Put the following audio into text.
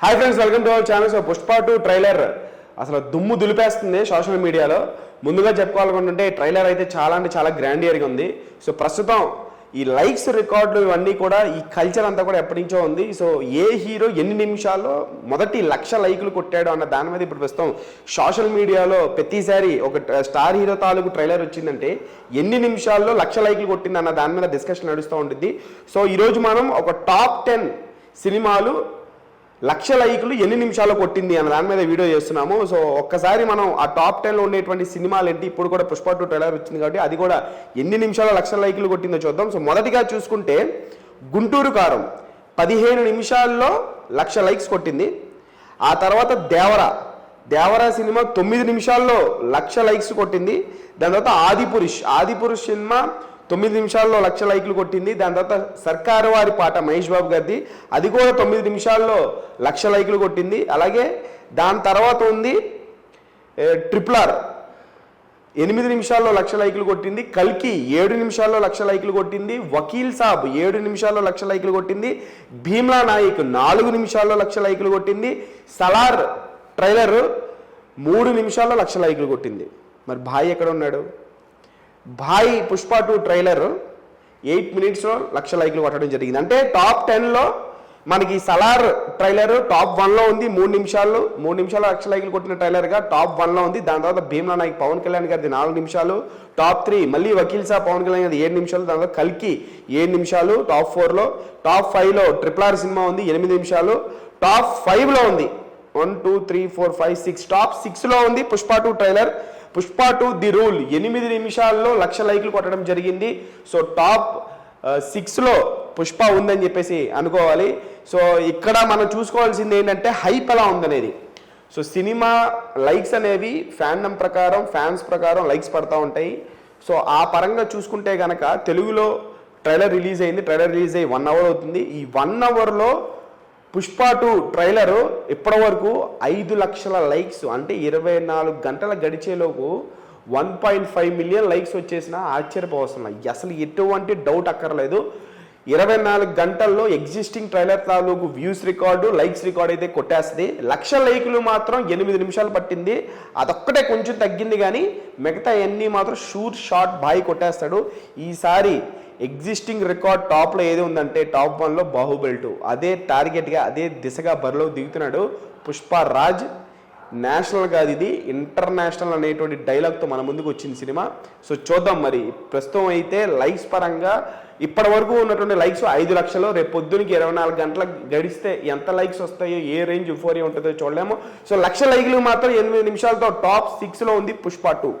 Hi friends welcome to our channel so Pushpa two trailer అసలు దుమ్ము దులిపేస్తుంది social మీడియాలో ముందుగా చెప్పుకోవాలనుకుంటుంటే ట్రైలర్ అయితే చాలా అంటే చాలా గ్రాండియర్గా ఉంది. సో ప్రస్తుతం ఈ లైక్స్ రికార్డులు ఇవన్నీ కూడా ఈ కల్చర్ అంతా కూడా ఎప్పటి నుంచో ఉంది. సో ఏ హీరో ఎన్ని నిమిషాల్లో మొదటి లక్ష లైకులు కొట్టాడు అన్న దాని మీద ఇప్పుడు ప్రస్తుతం సోషల్ మీడియాలో ప్రతిసారి ఒక స్టార్ హీరో తాలూకు ట్రైలర్ వచ్చిందంటే ఎన్ని నిమిషాల్లో లక్ష లైకులు కొట్టింది అన్న దాని మీద డిస్కషన్ నడుస్తూ ఉంటుంది. సో ఈరోజు మనం ఒక టాప్ టెన్ సినిమాలు లక్ష లైకులు ఎన్ని నిమిషాలు కొట్టింది అన్న దాని మీద వీడియో చేస్తున్నాము. సో ఒక్కసారి మనం ఆ టాప్ టెన్లో ఉండేటువంటి సినిమాలు ఏంటి? ఇప్పుడు కూడా పుష్ప టూ ట్రైలర్ వచ్చింది కాబట్టి అది కూడా ఎన్ని నిమిషాలు లక్ష లైకులు కొట్టిందో చూద్దాం. సో మొదటిగా చూసుకుంటే గుంటూరు కారం పదిహేను నిమిషాల్లో లక్ష లైక్స్ కొట్టింది. ఆ తర్వాత దేవర దేవర సినిమా తొమ్మిది నిమిషాల్లో లక్ష లైక్స్ కొట్టింది. దాని తర్వాత ఆదిపురుష్ ఆదిపురుష్ సినిమా తొమ్మిది నిమిషాల్లో లక్ష లైక్లు కొట్టింది. దాని తర్వాత సర్కారు వారి పాట మహేష్ బాబు గారిది. అది కూడా తొమ్మిది నిమిషాల్లో లక్ష లైక్లు కొట్టింది. అలాగే దాని తర్వాత ఉంది ఏ, ట్రిపుల్ ఆర్. ఎనిమిది నిమిషాల్లో లక్ష లైకులు కొట్టింది. కల్కి ఏడు నిమిషాల్లో లక్ష లైకులు కొట్టింది. వకీల్ సాబ్ ఏడు నిమిషాల్లో లక్ష లైకులు కొట్టింది. భీమ్లా నాయక్ నాలుగు నిమిషాల్లో లక్ష లైకులు కొట్టింది. సలార్ ట్రైలర్ మూడు నిమిషాల్లో లక్ష లైకులు కొట్టింది. మరి భాయ్ ఎక్కడ ఉన్నాడు? భాయ్ పుష్ప టూ ట్రైలర్ ఎయిట్ మినిట్స్లో లక్ష లైక్లు కొట్టడం జరిగింది. అంటే టాప్ టెన్లో మనకి సలార్ ట్రైలర్ టాప్ వన్లో ఉంది మూడు నిమిషాలు మూడు నిమిషాలు లక్ష లైకులు కొట్టిన ట్రైలర్గా టాప్ వన్లో ఉంది. దాని తర్వాత భీమ్లా నాయక్ పవన్ కళ్యాణ్ గారిది నాలుగు నిమిషాలు టాప్ త్రీ మళ్ళీ వకీల్ సాబ్ పవన్ కళ్యాణ్ గారి ఏడు నిమిషాలు దాని తర్వాత కల్కి ఏడు నిమిషాలు టాప్ ఫోర్లో టాప్ ఫైవ్లో ట్రిపుల్ ఆర్ సినిమా ఉంది ఎనిమిది నిమిషాలు టాప్ ఫైవ్లో ఉంది. One two three four five six top సిక్స్లో ఉంది Pushpa two trailer. Pushpa two the rule. ఎనిమిది నిమిషాల్లో లక్ష లైక్లు కొట్టడం జరిగింది. సో టాప్ సిక్స్లో పుష్ప ఉందని చెప్పేసి అనుకోవాలి. సో ఇక్కడ మనం చూసుకోవాల్సింది ఏంటంటే హైప్ ఎలా ఉందనేది. సో సినిమా లైక్స్ అనేవి ఫ్యాన్డం ప్రకారం ఫ్యాన్స్ ప్రకారం లైక్స్ పడతా ఉంటాయి. సో ఆ పరంగా చూసుకుంటే కనుక తెలుగులో ట్రైలర్ రిలీజ్ అయింది. ట్రైలర్ రిలీజ్ అయ్యి వన్ అవర్ అవుతుంది. ఈ వన్ అవర్లో పుష్ప టూ ట్రైలర్ ఇప్పటి వరకు ఐదు లక్షల లైక్స్ అంటే ఇరవై నాలుగు గంటల గడిచేలోపు one point five million likes వచ్చేసిన ఆశ్చర్యపోవస్తున్నాయి అసలు ఎటువంటి డౌట్ అక్కర్లేదు. ఇరవై నాలుగు గంటల్లో ఎగ్జిస్టింగ్ ట్రైలర్ తాలూకు వ్యూస్ రికార్డు లైక్స్ రికార్డ్ అయితే కొట్టేస్తుంది. లక్ష లైకులు మాత్రం ఎనిమిది నిమిషాలు పట్టింది. అదొక్కటే కొంచెం తగ్గింది కానీ మిగతా అన్నీ మాత్రం షూట్ షార్ట్ బాయ్ కొట్టేస్తాడు. ఈసారి ఎగ్జిస్టింగ్ రికార్డ్ టాప్లో ఏది ఉందంటే టాప్ వన్లో బాహుబలి టూ అదే టార్గెట్గా అదే దిశగా బరిలో దిగుతున్నాడు పుష్ప రాజ్. నేషనల్ కాదు ఇది ఇంటర్నేషనల్ అనేటువంటి డైలాగ్తో మన ముందుకు వచ్చింది సినిమా. సో చూద్దాం మరి. ప్రస్తుతం అయితే లైక్స్ పరంగా ఇప్పటి వరకు ఉన్నటువంటి లైక్స్ ఐదు లక్షలు రేపు పొద్దునకి ఇరవై నాలుగు గంటలకు గడిస్తే ఎంత లైక్స్ వస్తాయో ఏ రేంజ్ యుఫోరియా ఉంటుందో చూడలేము. సో లక్ష లైక్లు మాత్రం ఎనిమిది నిమిషాలతో టాప్ సిక్స్లో ఉంది పుష్ప టూ